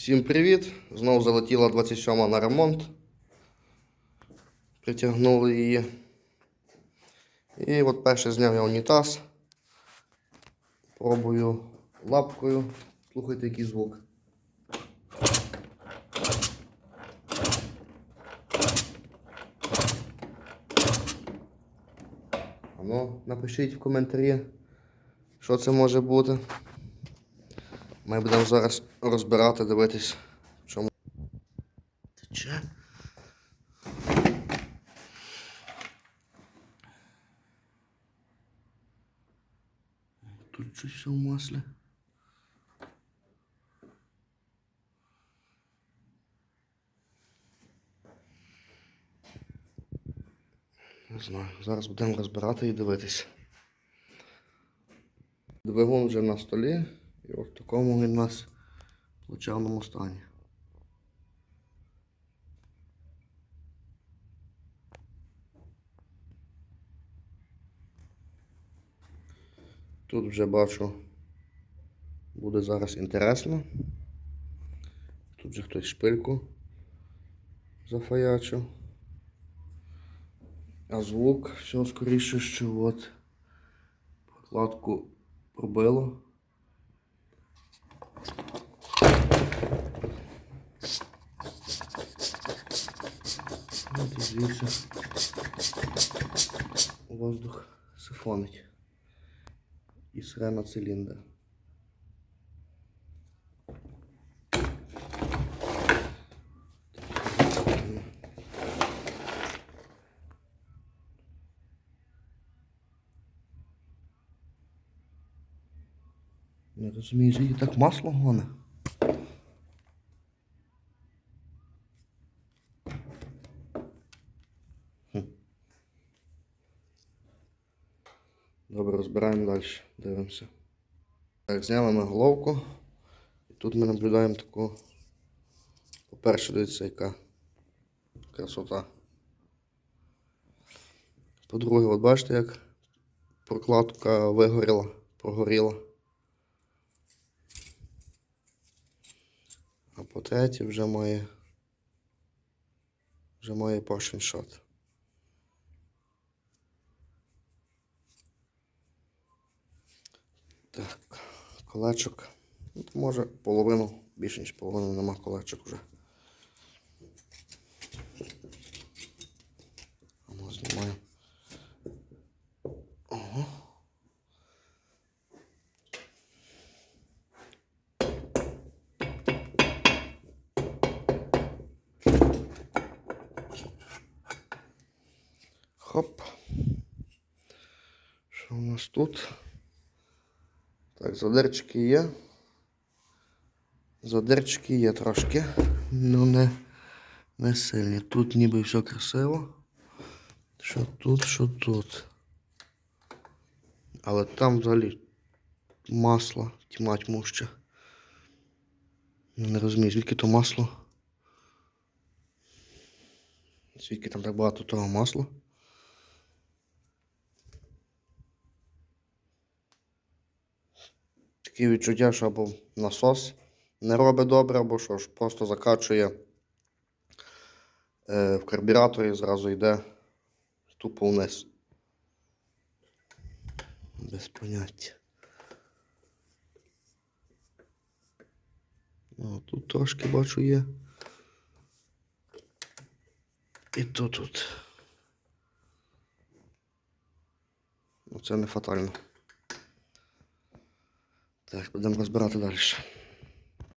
Всім привіт! Знову залетіла 27 на ремонт. Притягнули її. І от перше зняв я унітаз. Пробую лапкою. Слухайте, який звук. А ну, напишіть в коментарі, що це може бути. Ми будемо зараз розбирати, дивитись, в чому. Тече. Тут щось все в маслі. Не знаю. Зараз будемо розбирати і дивитись. Двигун вже на столі. І от в такому він у нас плачевному стані. Тут вже бачу, буде зараз інтересно. Тут вже хтось шпильку зафаячив. А звук все скоріше, що от прокладку пробило. От і звідси воздух сифонить. І сре на циліндр. Не розумію, звідки так масло гоне. Добре, розбираємо далі, дивимося. Так, зняли ми головку. І тут ми наблюдаємо таку. По-перше, дивіться, яка красота. По-друге, от бачите, як прокладка вигоріла, прогоріла. А по-третє, вже має вже має поршень. Так, колечок. Ну, може половину, більше ніж половину нема колечок вже. Ну, знімаю. Ого. Хоп. Що у нас тут? Так, задирчики є. Задирчики є трошки, ну не, не сильні. Тут ніби все красиво. Що тут, що тут. Але там взагалі масло, тьма тьмуща. Не розумію, звідки то масло. Звідки там так багато того масла. Відчуття, що або насос не робить добре, або що ж, просто закачує е, в карбюраторі і зразу йде тупо вниз. Без поняття. О, тут трошки бачу є. І тут тут. Ну, це не фатально. Так, будемо розбирати далі.